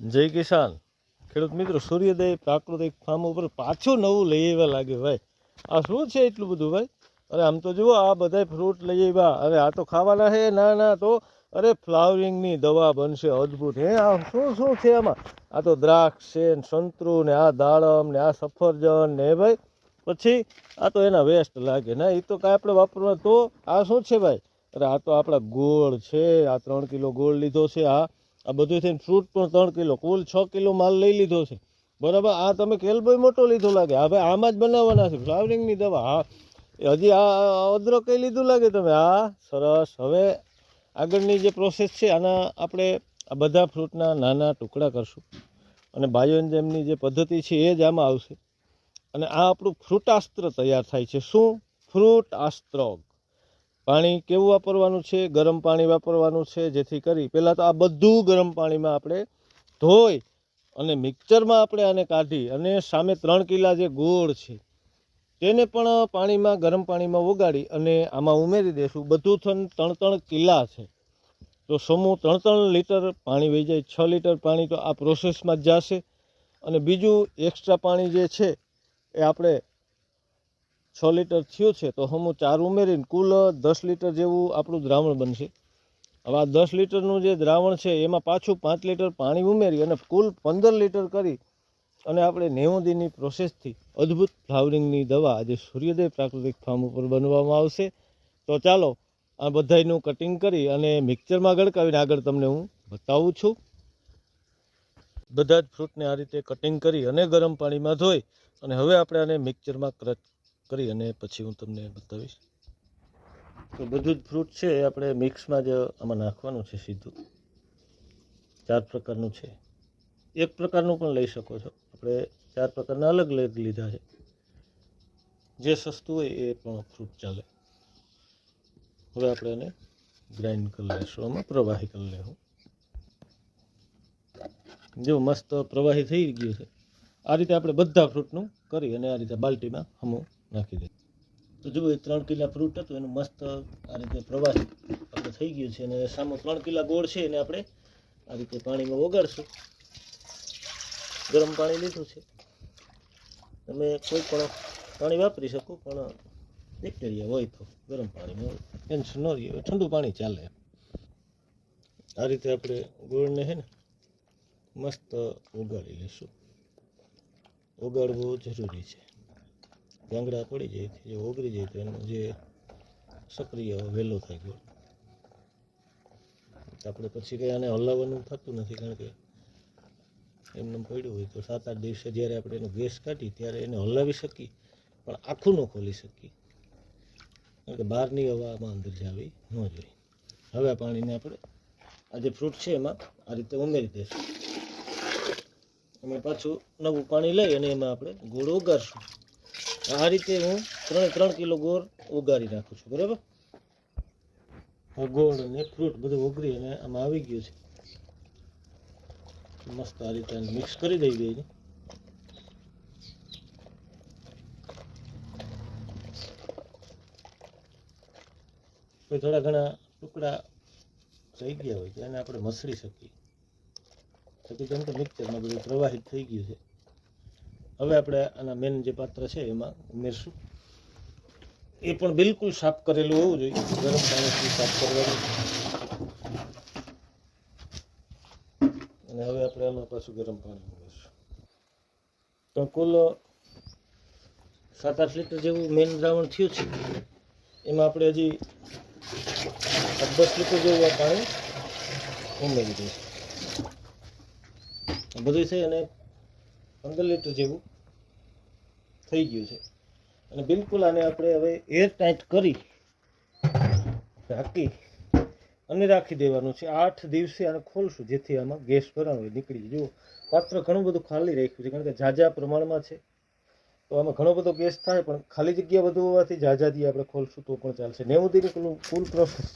જય કિસાન. ખેડૂત મિત્રો, સૂર્યોદય પ્રાકૃતિક ફાર્મ ઉપર પાછું નવું લઈ આવ્યા લાગે ભાઈ. આ શું છે એટલું બધું ભાઈ? અરે આમ તો જુઓ, આ બધા ફ્રૂટ લઈ આવ્યા. અરે આ તો ખાવાના છે, ના ના, તો અરે ફ્લાવરિંગની દવા બનશે અદ્ભુત. હે, આ શું શું છે આમાં? આ તો દ્રાક્ષ છે ને સંતરું ને આ દાડમ ને આ સફરજન ને ભાઈ? પછી આ તો એના વેસ્ટ લાગે. ના એ તો કાંઈ આપણે વાપરવા તો આ શું છે ભાઈ? અરે આ તો આપણા ગોળ છે, આ ત્રણ કિલો ગોળ લીધો છે, આ આ બધું થઈને ફ્રૂટ પણ ત્રણ કિલો, કુલ છ કિલો માલ લઈ લીધો છે. બરાબર, આ તમે કેલબોય મોટો લીધો લાગે. હવે આમાં જ બનાવવાના છે. ફ્લાવરિંગની દવા. હા. હજી આ અદરક કઈ લીધું લાગે તમે? હા, સરસ. હવે આગળની જે પ્રોસેસ છે, આના આપણે આ બધા ફ્રૂટના નાના ટુકડા કરશું. અને બાયોએન્જેમની જે પદ્ધતિ છે, એ જ આમાં આવશે. અને આ આપણું ફ્રૂટાસ્ત્ર તૈયાર થાય છે. શું? ફ્રૂટ આસ્ત્ર પાણી કેવું વાપરવાનું છે? ગરમ પાણી વાપરવાનું છે? જેથી કરી પહેલાં તો આ બધું ગરમ પાણીમાં આપણે ધોઈ અને મિક્સરમાં આપણે આને કાઢી અને સામે ત્રણ કિલા જે ગોળ છે, તેને પણ પાણીમાં, ગરમ પાણીમાં ઓગાળી અને આમાં ઉમેરી દઈશું બધું થન ત્રણ ત્રણ કિલા છે. તો સમૂહ ત્રણ ત્રણ લીટર પાણી વહી જાય. છ લીટર પાણી તો આ પ્રોસેસમાં જ જશે. અને બીજું એક્સ્ટ્રા પાણી જે છે, એ આપણે છ લીટર થયું છે, તો હમું ચાર ઉમેરીને કુલ દસ લીટર જેવું આપણું દ્રાવણ બનશે. હવે આ દસ લીટરનું જે દ્રાવણ છે, એમાં પાછું પાંચ લીટર પાણી ઉમેરી અને કુલ પંદર લીટર કરી અને આપણે નેવું દિનની પ્રોસેસથી અદ્ભુત ફ્લાવરિંગની દવા આજે સૂર્યોદય પ્રાકૃતિક ફાર્મ ઉપર બનવામાં આવશે. તો ચાલો આ બધાયનું કટિંગ કરી અને મિક્સરમાં ગળકાવીને આગળ તમને હું બતાવું છું. બધા જ ફ્રૂટને આ રીતે કટિંગ કરી અને ગરમ પાણીમાં ધોઈ અને હવે આપણે આને મિક્સરમાં ક્રચ કરી અને પછી હું તમને બતાવીશ. તો બધું જ ફ્રૂટ છે, એ આપણે મિક્સમાં જ આમાં નાખવાનું છે સીધું. ચાર પ્રકારનું છે. એક પ્રકારનું પણ લઈ શકો છો. આપણે ચાર પ્રકારના અલગ અલગ લીધા છે. જે સસ્તું હોય એ પણ ફ્રૂટ ચાલે. હવે આપણે એને ગ્રાઇન્ડ કરી લઈશું. આમાં પ્રવાહી કરી લેવું. જો મસ્ત પ્રવાહી થઈ ગયું છે. આ રીતે આપણે બધા ફ્રૂટનું કરી અને આ રીતે બાલ્ટીમાં હમું નાખી દઈએ તો જુઓ, એ ત્રણ કિલા ફ્રૂટ હતું, એનું મસ્ત આ રીતે પ્રવાહી આપણે થઈ ગયું છે અને સામે ત્રણ કિલા ગોળ છે એને આપણે આ રીતે પાણીમાં ઓગાળશું. ગરમ પાણી લીધું છે. તમે કોઈ પણ પાણી વાપરી શકો, પણ બેક્ટેરિયા હોય તો ગરમ પાણીમાં ટેન્શન ન રહે ઠંડુ પાણી ચાલે. આ રીતે આપણે ગોળને છે ને મસ્ત ઓગાળી લઈશું ઓગાળવું જરૂરી છે. ગાંગડા પડી જાય, જે ઓગળી જાય તો એનું જે સક્રિય વહેલો થાય ગોળ આપણે પછી કંઈ આને હલાવવાનું થતું નથી, કારણ કે એમને પડ્યું હોય તો સાત આઠ દિવસે જ્યારે આપણે એનો ગેસ કાઢી ત્યારે એને હલાવી શકીએ, પણ આખું ન ખોલી શકીએ. કારણ કે બહારની હવામાં અંદર જાવી ન જોઈએ હવે પાણીને આપણે આ જે ફ્રૂટ છે એમાં આ રીતે ઉમેરી દઈશું. અમે પાછું નવું પાણી લઈ અને એમાં આપણે ગોળ ઉગાડશું આ રીતે હું ત્રણે ત્રણ કિલો ગોળ ઉગાડી રાખું છું, બરાબર? આ ગોળ અને ફ્રૂટ બધું ઉગરી અને આમાં આવી ગયું છે. મસ્ત આ રીતે મિક્સ કરી દઈ દઈએ કોઈ થોડા ઘણા ટુકડા થઈ ગયા હોય તો એને આપણે મસળી શકીએ. પછી જેમ કે મિક્સરમાં બધું પ્રવાહિત થઈ ગયું છે. હવે આપણે આના મેન જે પાત્ર છે એમાં ઉમેરશું. એ પણ બિલકુલ સાફ કરેલું હોવું જોઈએ. ગરમ પાણીથી સાફ કરવાનું. અને હવે આપણે આમાં પાછું ગરમ પાણી ઉમેરશું. તો કુલ સાત આઠ લીટર જેવું મેન દ્રાવણ થયું છે. એમાં આપણે હજી દસ લીટર જેવું આ પાણી ઉમેરી દઈશું. બધું છે અને પંદર લીટર જેવું થઈ ગયું છે. અને બિલકુલ આને આપણે હવે એર ટાઈટ કરી ઢાંકી અને રાખી દેવાનું છે. આઠ દિવસે આને ખોલશું, જેથી આમાં ગેસ ભરાણ હોય નીકળી જુઓ, પાત્ર ઘણું બધું ખાલી રાખ્યું છે, કારણ કે ઝાઝા પ્રમાણમાં છે. તો આમાં ઘણો બધો ગેસ થાય, પણ ખાલી જગ્યા વધુ હોવાથી ઝાઝાથી આપણે ખોલશું તો પણ ચાલશે. નેવું દિવસનું ફૂલ પ્રોસેસ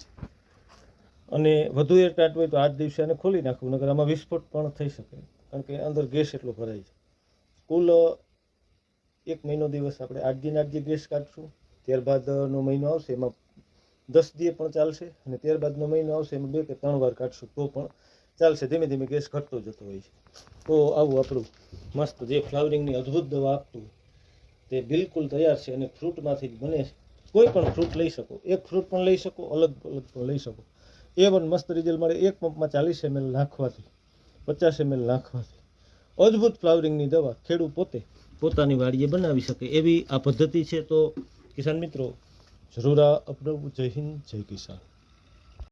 અને વધુ એર ટાઈટ હોય તો આઠ દિવસે આને ખોલી નાખવું, નકર આમાં વિસ્ફોટ પણ થઈ શકે. કારણ કે અંદર ગેસ એટલો ભરાય છે. કુલ એક મહિનો દિવસ આપણે આઠ દિન આઠ દિવસ કાઢશું ત્યારબાદનો મહિનો આવશે, એમાં દસ દિવસ પણ ચાલશે, અને ત્યારબાદનો મહિનો આવશે, એમાં બે કે ત્રણ વાર કાઢશું, તો પણ ચાલશે. ધીમે ધીમે ગેસ ઘટતો જતો હોય છે. તો આવું આપણું મસ્ત જે ફ્લાવરિંગની અદ્ભુત દવા આપતું, તે બિલકુલ તૈયાર છે અને ફ્રૂટમાંથી જ બને છે. કોઈ પણ ફ્રૂટ લઈ શકો, એક ફ્રૂટ પણ લઈ શકો, અલગ અલગ પણ લઈ શકો. એ પણ મસ્ત રિઝલ્ટ મળે, એક પંપમાં ચાલીસ એમએલ નાખવાથી, પચાસ એમએલ નાખવાથી. અદ્ભુત ફ્લાવરિંગની દવા ખેડૂત પોતે પોતાની વાડીએ બનાવી શકે એવી આ પદ્ધતિ છે. તો કિસાન મિત્રો, જરૂર અપનાવવું. જય હિન્દ, જય કિસાન.